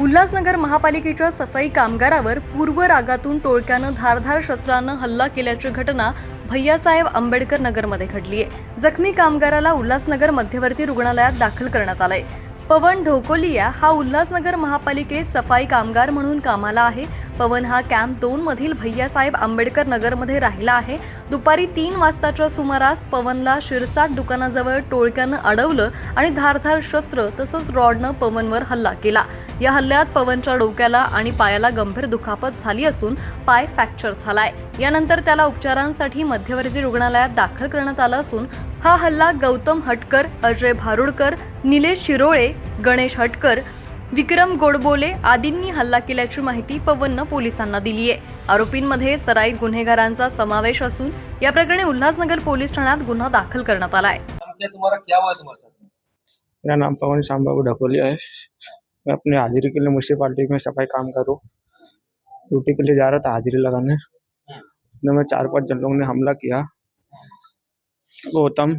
उल्हासनगर महापालिकेच्या सफाई कामगारावर पूर्व रागातून टोळक्यानं धारधार शस्त्रानं हल्ला केल्याची घटना भैयासाहेब आंबेडकर नगरमध्ये घडली आहे जखमी कामगाराला उल्हासनगर मध्यवर्ती रुग्णालयात दाखल करण्यात आलंय. पवन ढोकोलिया हा उल्हासनगर महापालिकेत सफाई कामगार म्हणून कामाला आहे. पवन हा कॅम्प दोन मधील भैयासाहेब आंबेडकर नगरमध्ये राहिला आहे. दुपारी तीन वाजताच्या सुमारास पवनला शिरसाट दुकानाजवळ टोळक्यानं अडवलं आणि धारधार शस्त्र तसंच रॉडनं पवनवर हल्ला केला. या हल्ल्यात पवनच्या डोक्याला आणि पायाला गंभीर दुखापत झाली असून पाय फ्रॅक्चर झालाय. यानंतर त्याला उपचारांसाठी मध्यवर्ती रुग्णालयात दाखल करण्यात आलं असून हा हल्ला गौतम हटकर अजय भारुडकर निलेश शिरोळे गणेश हटकर विक्रम गोडबोले आदींनी हल्ला केल्याची माहिती पवननं पोलिसांना दिली आहे आरोपींमध्ये सराईत गुन्हेगारांचा समावेश असून या प्रकरणी उल्हासनगर पोलीस ठाण्यात गुन्हा दाखल करण्यात आला आहे नाम क्या तुम्हारा क्या हुआ तुम्हारे साथ में? मेरा नाम पवन श्याम बाबू ढकोलिया है। मैं अपनी हाजिरी के लिए म्यूनसिपालिटी में सफाई काम करूँ ड्यूटी के लिए जा रहा था हाजिरी लगाने। उसमें में चार पांच जन लोगों ने हमला किया। गौतम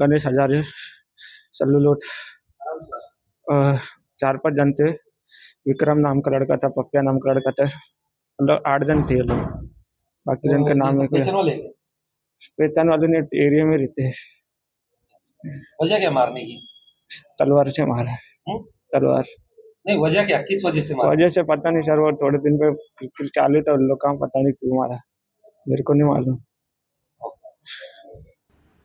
गणेश हजारे सल्लू लोट चार पाँच जन थे। विक्रम नाम का लड़का था पप्पिया नाम का लड़का था। मतलब आठ जन थे लोग। बाकी जन के तो नाम है पहचान वाले? पहचान वाले ने एरिया में रहते हैं। वजह क्या मारने की? तलवार से मारा है। हम्म? तलवार। नहीं वजह क्या? किस वजह से मारा? वजह से पता नहीं सर वो थोड़े दिन पे चालू था उन लोग का पता नहीं क्यों मारा। मेरे को नहीं मालूम।